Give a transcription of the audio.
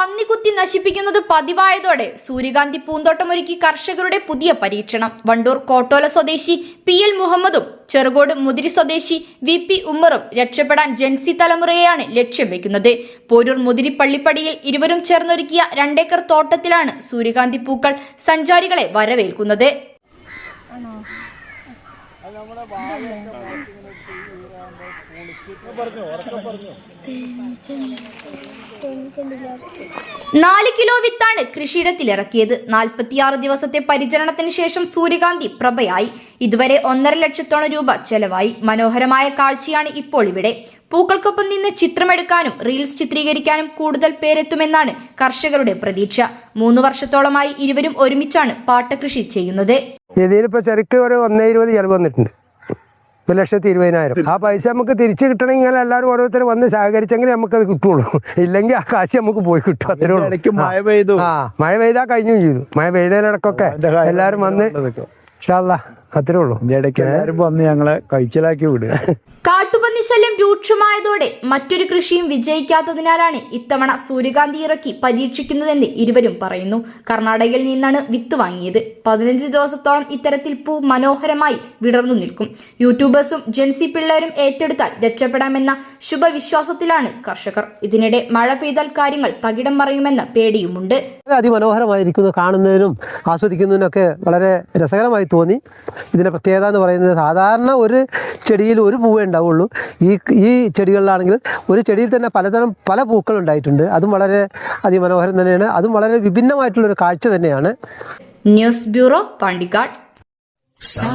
പന്നികുത്തി നശിപ്പിക്കുന്നത് പതിവായതോടെ സൂര്യകാന്തി പൂന്തോട്ടമൊരുക്കി കർഷകരുടെ പുതിയ പരീക്ഷണം. വണ്ടൂർ കോട്ടോല സ്വദേശി പി എൽ മുഹമ്മദും ചെറുകോട് മുതിരി സ്വദേശി വി പി ഉമ്മറും രക്ഷപ്പെടാൻ ജൻസി തലമുറയെയാണ് ലക്ഷ്യം വെക്കുന്നത്. പോരൂർ മുതിരി പള്ളിപ്പടിയിൽ ഇരുവരും ചേർന്നൊരുക്കിയ രണ്ടേക്കർ തോട്ടത്തിലാണ് സൂര്യകാന്തി പൂക്കൾ സഞ്ചാരികളെ വരവേൽക്കുന്നത്. നാല് കിലോ വിത്താണ് കൃഷിയിടത്തിൽ ഇറക്കിയത് നാൽപ്പത്തിയാറ് ദിവസത്തെ പരിചരണത്തിന് ശേഷം സൂര്യകാന്തി പ്രഭയായി. ഇതുവരെ ഒന്നര ലക്ഷത്തോളം രൂപ ചെലവായി. മനോഹരമായ കാഴ്ചയാണ് ഇപ്പോൾ ഇവിടെ. പൂക്കൾക്കൊപ്പം നിന്ന് ചിത്രമെടുക്കാനും റീൽസ് ചിത്രീകരിക്കാനും കൂടുതൽ പേരെത്തുമെന്നാണ് കർഷകരുടെ പ്രതീക്ഷ. മൂന്ന് വർഷത്തോളമായി ഇരുവരും ഒരുമിച്ചാണ് പാട്ടകൃഷി ചെയ്യുന്നത്. ഇതിലിപ്പോൾ ചെറുക്ക് ഒരു ഒന്നേ ഇരുപത് ചിലവ് വന്നിട്ടുണ്ട്. ഒരു ലക്ഷത്തി ഇരുപതിനായിരം. ആ പൈസ നമുക്ക് തിരിച്ചു കിട്ടണമെങ്കിൽ എല്ലാവരും ഓരോരുത്തരും വന്ന് സഹകരിച്ചെങ്കിൽ അത് കിട്ടുള്ളൂ. ഇല്ലെങ്കിൽ ആ കാശ് നമുക്ക് പോയി കിട്ടും. അത്രേ ഉള്ളൂ. മഴ പെയ്തു. ആ മഴ പെയ്താൽ കഴിഞ്ഞും ചെയ്തു. മഴ പെയ്തതിനടക്കൊക്കെ എല്ലാരും എല്ലാവരും വന്ന് അത്രേ ഉള്ളൂ. കാട്ടുപ ഇടയ്ക്ക് വന്ന് ഞങ്ങളെ കഴിച്ചിലാക്കി വിടുക. ശല്യം രൂക്ഷമായതോടെ മറ്റൊരു കൃഷിയും വിജയിക്കാത്തതിനാലാണ് ഇത്തവണ സൂര്യകാന്തി ഇറക്കി പരീക്ഷിക്കുന്നതെന്ന് ഇരുവരും പറയുന്നു. കർണാടകയിൽ നിന്നാണ് വിത്ത് വാങ്ങിയത്. പതിനഞ്ച് ദിവസത്തോളം ഇത്തരത്തിൽ പൂ മനോഹരമായി വിടർന്നു നിൽക്കും. യൂട്യൂബേഴ്സും ജെൻസി പിള്ളേരും ഏറ്റെടുത്താൽ രക്ഷപ്പെടാമെന്ന ശുഭവിശ്വാസത്തിലാണ് കർഷകർ. ഇതിനിടെ മഴ പെയ്താൽ കാര്യങ്ങൾ തകിടം മറിയുമെന്ന പേടിയുമുണ്ട്. അതിമനോഹരമായിരിക്കുന്നു. കാണുന്നതിനും ആസ്വദിക്കുന്നതിനൊക്കെ വളരെ രസകരമായി തോന്നി. ഇതിന്റെ പ്രത്യേകത എന്ന് പറയുന്നത് സാധാരണ ഒരു ചെടിയിൽ ഒരു പൂവേ ഉണ്ടാവുള്ളൂ. ഈ ഈ ചെടികളിലാണെങ്കിൽ ഒരു ചെടിയിൽ തന്നെ പലതരം പല പൂക്കൾ ഉണ്ടായിട്ടുണ്ട്. അതും വളരെ അതിമനോഹരം തന്നെയാണ്. അതും വളരെ വിഭിന്നമായിട്ടുള്ള ഒരു കാഴ്ച തന്നെയാണ്. News bureau Pandikkad. Sa